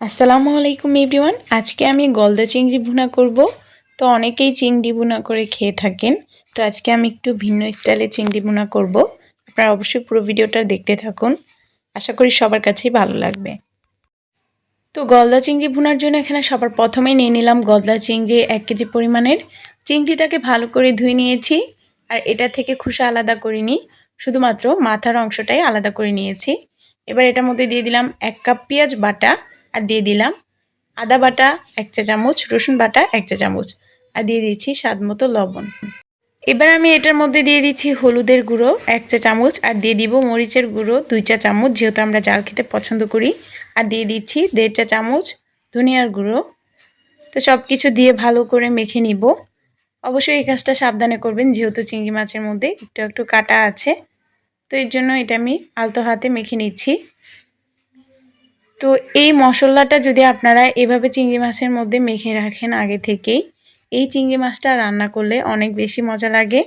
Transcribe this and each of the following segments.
আসসালামু আলাইকুম এভরিওয়ান। আজকে আমি গলদা চিংড়ি ভুনা করব। তো অনেকেই চিংড়ি ভুনা করে খেয়ে থাকেন। তো আজকে আমি একটু ভিন্ন স্টাইলে চিংড়ি ভুনা করব। আপনারা অবশ্যই পুরো ভিডিওটা দেখতে থাকুন। আশা করি সবার কাছেই ভালো লাগবে। তো গলদা চিংড়ি ভুনার জন্য এখানে সবার প্রথমেই নিয়ে নিলাম গলদা চিংড়ি এক কেজি পরিমাণের। চিংড়িটাকে ভালো করে ধুয়ে নিয়েছি। আর এটা থেকে খুশা আলাদা করিনি। শুধুমাত্র মাথার অংশটাই আলাদা করে নিয়েছি। এবার এটার মধ্যে দিয়ে দিলাম এক কাপ পেঁয়াজ বাটা। আর দিয়ে দিলাম আদা বাটা এক চা চামচ, রসুন বাটা এক চা চামচ, আর দিয়ে দিচ্ছি স্বাদ মতো লবণ। এবার আমি এটার মধ্যে দিয়ে দিচ্ছি হলুদের গুঁড়ো এক চা চামচ, আর দিয়ে দিব মরিচের গুঁড়ো দুই চা চামচ, যেহেতু আমরা জাল খেতে পছন্দ করি। আর দিয়ে দিচ্ছি দেড় চা চামচ ধনিয়ার গুঁড়ো। তো সব কিছু দিয়ে ভালো করে মেখে নিব। অবশ্যই এই কাজটা সাবধানে করবেন, যেহেতু চিংড়ি মাছের মধ্যে একটু একটু কাটা আছে। তো এর জন্য এটা আমি আলতো হাতে মেখে নিচ্ছি। তো এই মশলাটা যদি আপনারা এভাবে চিংড়ি মাছের মধ্যে মেখে রাখেন আগে থেকেই, এই চিংড়ি মাছটা রান্না করলে অনেক বেশি মজা লাগে।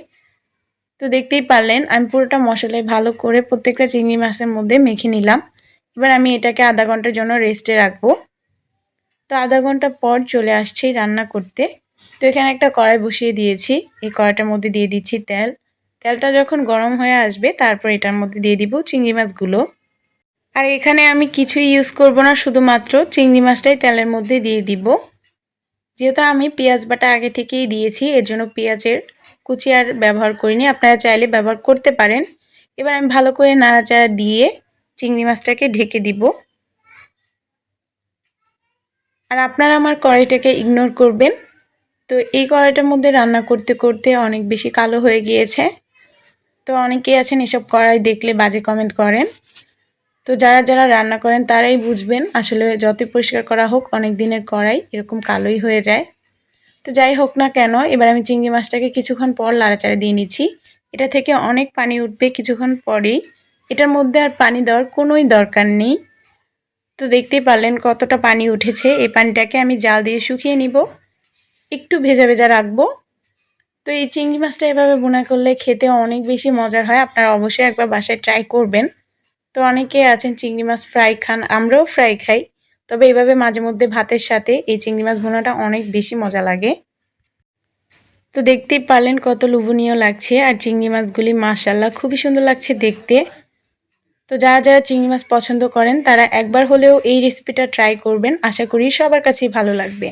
তো দেখতেই পারলেন, আমি পুরোটা মশলায় ভালো করে প্রত্যেকটা চিংড়ি মাছের মধ্যে মেখে নিলাম। এবার আমি এটাকে আধা ঘণ্টার জন্য রেস্টে রাখব। তো আধা ঘণ্টা পর চলে আসছি রান্না করতে। তো এখানে একটা কড়াই বসিয়ে দিয়েছি। এই কড়াইটার মধ্যে দিয়ে দিচ্ছি তেল। তেলটা যখন গরম হয়ে আসবে, তারপর এটার মধ্যে দিয়ে দিব চিংড়ি মাছগুলো। আর এখানে আমি কিছুই ইউজ করব না, শুধুমাত্র চিংড়ি মাছটাই তেলের মধ্যে দিয়ে দিব। যেহেতু আমি পেঁয়াজ বাটা আগে থেকেই দিয়েছি, এর জন্য পেঁয়াজের কুচি আর ব্যবহার করিনি। আপনারা চাইলে ব্যবহার করতে পারেন। এবার আমি ভালো করে নাড়াচাড়া দিয়ে চিংড়ি মাছটাকে ঢেকে দিব। আর আপনারা আমার কড়াইটাকে ইগনোর করবেন। তো এই কড়াইটার মধ্যে রান্না করতে করতে অনেক বেশি কালো হয়ে গিয়েছে। তো অনেকেই আছেন এসব কড়াই দেখলে বাজে কমেন্ট করেন। তো যারা যারা রান্না করেন তারাই বুঝবেন আসলে যতই পরিষ্কার করা হোক অনেক দিনের কড়াই, এরকম কালোই হয়ে যায়। তো যাই হোক না কেন, এবার আমি চিংড়ি মাছটাকে কিছুক্ষণ পর লাড়াচাড়া দিয়ে নিচ্ছি। এটা থেকে অনেক পানি উঠবে কিছুক্ষণ পরেই। এটার মধ্যে আর পানি দেওয়ার কোনোই দরকার নেই। তো দেখতেই পারলেন কতটা পানি উঠেছে। এই পানিটাকে আমি জাল দিয়ে শুকিয়ে নিব। একটু ভেজা ভেজা রাখব। তো এই চিংড়ি মাছটা এভাবে বোনা করলে খেতে অনেক বেশি মজার হয়। আপনারা অবশ্যই একবার বাসায় ট্রাই করবেন। তো অনেকে আছেন চিংড়ি মাছ ফ্রাই খান, আমরাও ফ্রাই খাই। তবে এভাবে মাঝে মধ্যে ভাতের সাথে এই চিংড়ি মাছ ভুনাটা অনেক বেশি মজা লাগে। তো দেখতেই পারলেন কত লোভনীয় লাগছে, আর চিংড়ি মাছগুলি মাশাল্লাহ খুবই সুন্দর লাগছে দেখতে। তো যারা যারা চিংড়ি মাছ পছন্দ করেন, তারা একবার হলেও এই রেসিপিটা ট্রাই করবেন। আশা করি সবার কাছেই ভালো লাগবে।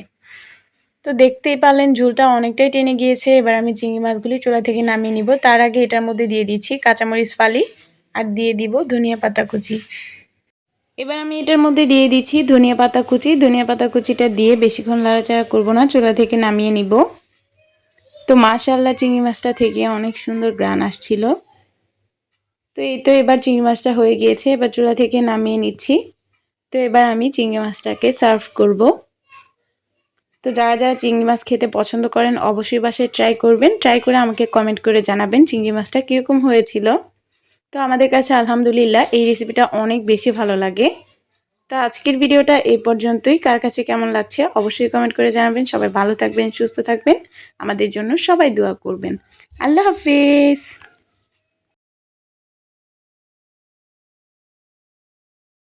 তো দেখতেই পারলেন ঝুলটা অনেকটাই টেনে গিয়েছে। এবার আমি চিংড়ি মাছগুলি চোলা থেকে নামিয়ে নিব। তার আগে এটার মধ্যে দিয়ে দিচ্ছি কাঁচামরিচ ফালি। আর দিয়ে দিব ধনিয়া পাতা কুচি। এবার আমি এটার মধ্যে দিয়ে দিচ্ছি ধনিয়া পাতা কুচি। ধনিয়া পাতা কুচিটা দিয়ে বেশিক্ষণ লাড়াচাড়া করব না, চুলা থেকে নামিয়ে নিব। তো মাশাল্লাহ চিংড়ি মাছটা থেকে অনেক সুন্দর গ্রান আসছিল। তো এই তো এবার চিংড়ি মাছটা হয়ে গিয়েছে, এবার চুলা থেকে নামিয়ে নিচ্ছি। তো এবার আমি চিংড়ি মাছটাকে সার্ভ করব। তো যারা যারা চিংড়ি মাছ খেতে পছন্দ করেন, অবশ্যই বাসায় ট্রাই করবেন। ট্রাই করে আমাকে কমেন্ট করে জানাবেন চিংড়ি মাছটা কীরকম হয়েছিল। তো আমাদের কাছে আলহামদুলিল্লাহ এই রেসিপিটা অনেক বেশি ভালো লাগে। তো আজকের ভিডিওটা এই পর্যন্তই। কার কাছে কেমন লাগছে অবশ্যই কমেন্ট করে জানাবেন। সবাই ভালো থাকবেন, সুস্থ থাকবেন। আমাদের জন্য সবাই দোয়া করবেন। আল্লাহ হাফিজ।